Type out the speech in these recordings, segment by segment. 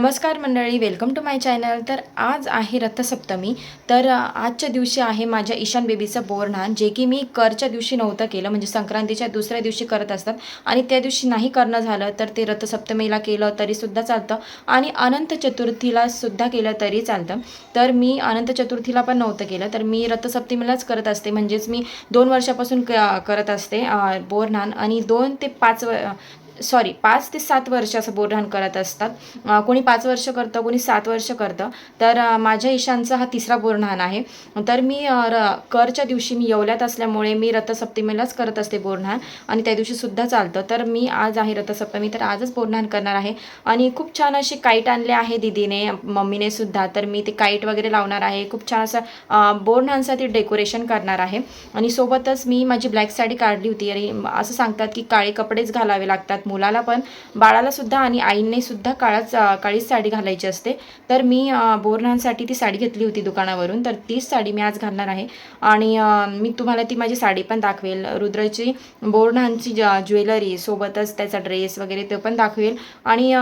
नमस्कार मंडळी welcome to my channel तर आज आहे रथसप्तमी. तर आजच्या दिवशी आहे माझ्या ईशान बेबीचं बोरणान जे की मी करच्या दिवशी नव्हतं केलं. म्हणजे संक्रांतीच्या दुसऱ्या दिवशी करत असतात. आणि त्या दिवशी नाही करणं झालं तर ते रथसप्तमीला केलं तरीसुद्धा चालतं. आणि अनंत चतुर्थीला सुद्धा केलं तरी चालतं. तर मी अनंत चतुर्थीला पण नव्हतं केलं. तर मी रथसप्तमीलाच करत असते. म्हणजेच मी दोन वर्षापासून क करत असते बोरणान आणि दोन ते पाच व सॉरी पाच ते सात वर्ष असं बोरधान करत असतात. कोणी पाच वर्ष करतं कोणी सात वर्ष करतं. तर माझ्या ईशांचा हा तिसरा बोरधान आहे. तर मी र करच्या दिवशी मी येवल्यात असल्यामुळे मी रथसप्तमीलाच करत असते बोरधान आणि त्या दिवशीसुद्धा चालतं. तर मी आज आहे रथसप्तमी तर आजच बोरधान करणार आहे. आणि खूप छान अशी काईट आणले आहे दिदीने मम्मीने सुद्धा. तर मी ते काईट वगैरे लावणार आहे. खूप छान असं अं, बोरधानसाठी डेकोरेशन करणार आहे. आणि सोबतच मी माझी ब्लॅक साडी काढली होती. आणि असं सांगतात की काळे कपडेच घालावे लागतात मुलाला पण बाळाला सुद्धा आणि आईने सुद्धा काळाच काळीच साडी घालायची असते. तर मी बोरणांसाठी ती साडी घेतली होती दुकानावरून. तर तीच साडी मी आज घालणार आहे. आणि मी तुम्हाला ती माझी साडी पण दाखवेल. रुद्रची बोरणांची ज्वेलरी सोबतच त्याचा ड्रेस वगैरे ते पण दाखवेल. आणि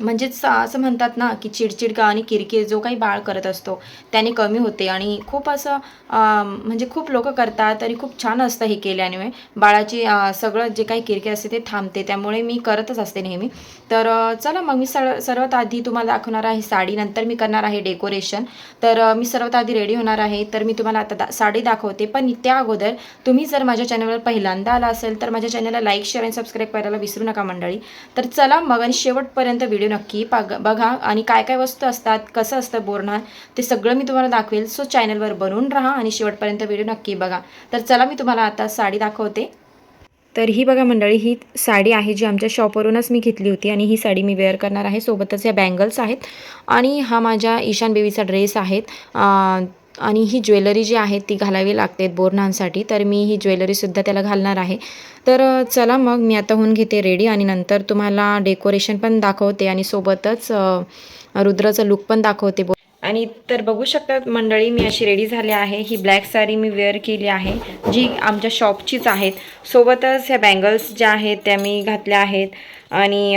म्हणजेच असं म्हणतात ना की चिडचिड का आणि किरकिर जो काही बाळ करत असतो त्याने कमी होते. आणि खूप असं म्हणजे खूप लोक करतात तरी खूप छान असतं हे केल्याने बाळाची सगळं जे काही किरकिर असते ते थांबते. त्यामुळे मी करतच असते नेहमी. तर चला मग मी सर सर्वात आधी तुम्हाला दाखवणार आहे साडी. नंतर मी करणार आहे डेकोरेशन तर मी सर्वात आधी रेडी होणार आहे. तर मी तुम्हाला आता दा साडी दाखवते. पण त्या अगोदर तुम्ही जर माझ्या चॅनलवर पहिल्यांदा आला असेल तर माझ्या चॅनलला लाईक शेअर आणि सबस्क्राईब करायला विसरू नका मंडळी. तर चला मग आणि शेवटपर्यंत व्हिडिओ नक्की पाग बघा. आणि काय काय वस्तू असतात कसं असतं बोरणार ते सगळं मी तुम्हाला दाखवेल. सो चॅनलवर बनवून राहा आणि शेवटपर्यंत व्हिडिओ नक्की बघा. तर चला मी तुम्हाला आता साडी दाखवते. तर ही बघा मंडळी ही साडी आहे जी आमच्या शॉपवरूनच मी घेतली होती आणि ही साडी मी वेअर करणार आहे. सोबतच या बँगल्स आहेत. आणि हा माझ्या ईशान बेबीचा ड्रेस आहेत आणि ही ज्वेलरी जी आहे ती घालावी लागते बोरणांसाठी तर मी ही ज्वेलरीसुद्धा त्याला घालणार आहे. तर चला मग मी आता होऊन घेते रेडी आणि नंतर तुम्हाला डेकोरेशन पण दाखवते आणि सोबतच रुद्राचा रुद्राचं लुक पण दाखवते. बो आणि तर बघू शकतात मंडळी मी अशी रेडी झाली आहे. ही ब्लॅक साडी मी वेअर केली आहे जी आमच्या शॉपचीच आहेत. सोबतच ह्या बँगल्स ज्या आहेत त्या मी घातल्या आहेत. आणि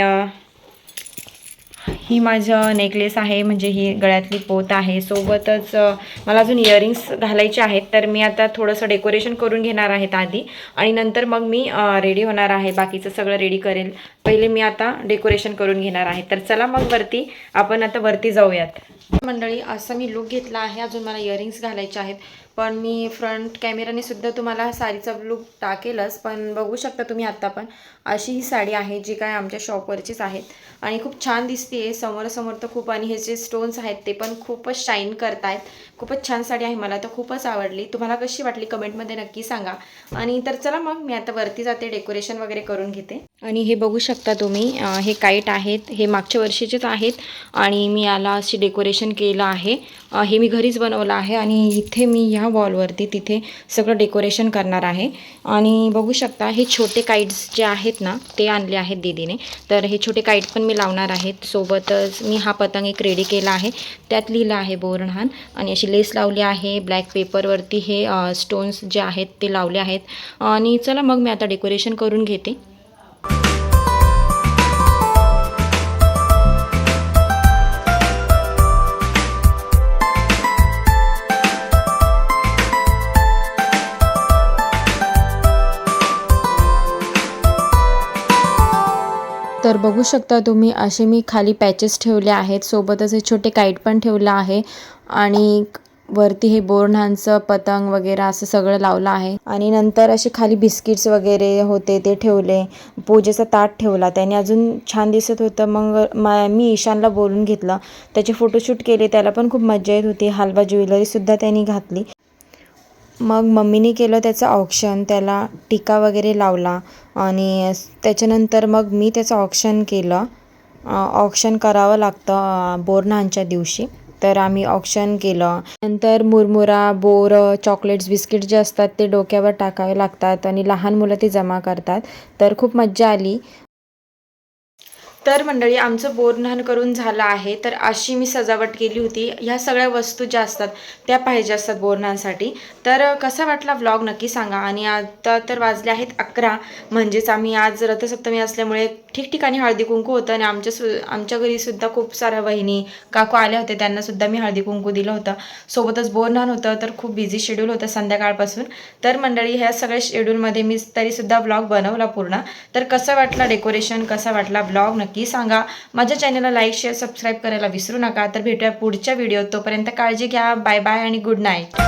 ही माझं नेकलेस आहे म्हणजे ही गळ्यातली पोत आहे. सोबतच मला अजून इयरिंग्स घालायचे आहेत तर मी आता थोडंसं डेकोरेशन करून घेणार आहेत आधी. आणि नंतर मग मी रेडी होणार आहे बाकीचं सगळं रेडी करेल. पहिले मी आता डेकोरेशन करून घेणार आहे. तर चला मग वरती आपण आता वरती जाऊयात. मंडळी असं मी लुक घेतला आहे. अजून मला इयरिंग्स घालायचे आहेत. पण मी फ्रंट कॅमेराने सुद्धा तुम्हाला साडीचा लुक टाकेलच पण बघू शकता तुम्ही आत्ता पण अशी ही साडी आहे जी काय आमच्या शॉपवरचीच आहेत आणि खूप छान दिसते समोरासमोर तर खूप आणि हे जे स्टोन्स आहेत ते पण खूपच शाईन करतायत. खूपच छान साडी आहे मला तर खूपच आवडली. तुम्हाला कशी वाटली कमेंटमध्ये नक्की सांगा. आणि तर चला मग मी आता वरती जाते डेकोरेशन वगैरे करून घेते. आणि हे बघू शकता तुम्ही हे काईट आहेत हे मागच्या वर्षीचेच आहेत आणि मी याला अशी डेकोरेशन केलं आहे. हे मी घरीच बनवलं आहे आणि इथे मी ह्या वॉलवरती तिथे सगळं डेकोरेशन करणार आहे. आणि बघू शकता हे छोटे काईट्स जे आहेत ना ते आणले आहेत दीदीने. तर हे छोटे काईट पण मी लावणार आहेत सोबतच मी हा पतंग एक रेडी केला आहे. त्यात लिहिलं आहे बोरणहान आणि अशी लेस लावली आहे. ब्लॅक पेपरवरती हे स्टोन्स जे आहेत ते लावले आहेत. आणि चला मग मी आता डेकोरेशन करून घेते. तर बघू शकता तुम्ही असे मी खाली पॅचेस ठेवले आहेत. सोबतच हे छोटे काईट पण ठेवलं आहे. आणि वरती हे बोरणांचं पतंग वगैरे असं सगळं लावलं आहे. आणि नंतर असे खाली बिस्किट्स वगैरे होते ते ठेवले. पूजेचा ताट ठेवला. त्याने अजून छान दिसत होतं. मग मी ईशानला बोलून घेतलं. त्याचे फोटोशूट केले. त्याला पण खूप मजा येत होती. हलवा ज्वेलरीसुद्धा त्यांनी घातली. मग मम्मीने केलं त्याचं ऑप्शन त्याला टिका वगैरे लावला आणि त्याच्यानंतर मग मी त्याचं ऑप्शन केलं. ऑप्शन करावं लागतं अं, बोरनांच्या दिवशी. तर आम्ही ऑप्शन केलं. नंतर मुरमुरा बोर चॉकलेट्स बिस्किट जे असतात ते डोक्यावर टाकावे लागतात आणि लहान मुलं ते जमा करतात. तर खूप मज्जा आली. तर मंडळी आमचं बोरनहन करून झालं आहे तर अशी मी सजावट केली होती. ह्या सगळ्या वस्तू ज्या असतात त्या पाहिजे असतात बोरन्हाणसाठी तर कसा वाटला व्लॉग नक्की सांगा. आणि आता तर वाजले आहेत अकरा. म्हणजेच आम्ही आज रथसप्तमी असल्यामुळे ठिकठिकाणी हळदी कुंकू होतं आणि आमच्या सु आमच्या घरीसुद्धा खूप साऱ्या बहिणी काकू आल्या होत्या. त्यांनासुद्धा मी हळदी कुंकू दिलं होतं. सोबतच बोरन्हाण होतं तर खूप बिझी शेड्यूल होतं संध्याकाळपासून. तर मंडळी ह्या सगळ्या शेड्यूलमध्ये मी तरीसुद्धा ब्लॉग बनवला पूर्ण. तर कसं वाटला डेकोरेशन कसा वाटला ब्लॉग नक्की सांगा. माझ्या चॅनलला लाईक शेअर सबस्क्राईब करायला विसरू नका. तर भेटूया पुढच्या व्हिडिओत तोपर्यंत काळजी घ्या. बाय बाय आणि गुड नाईट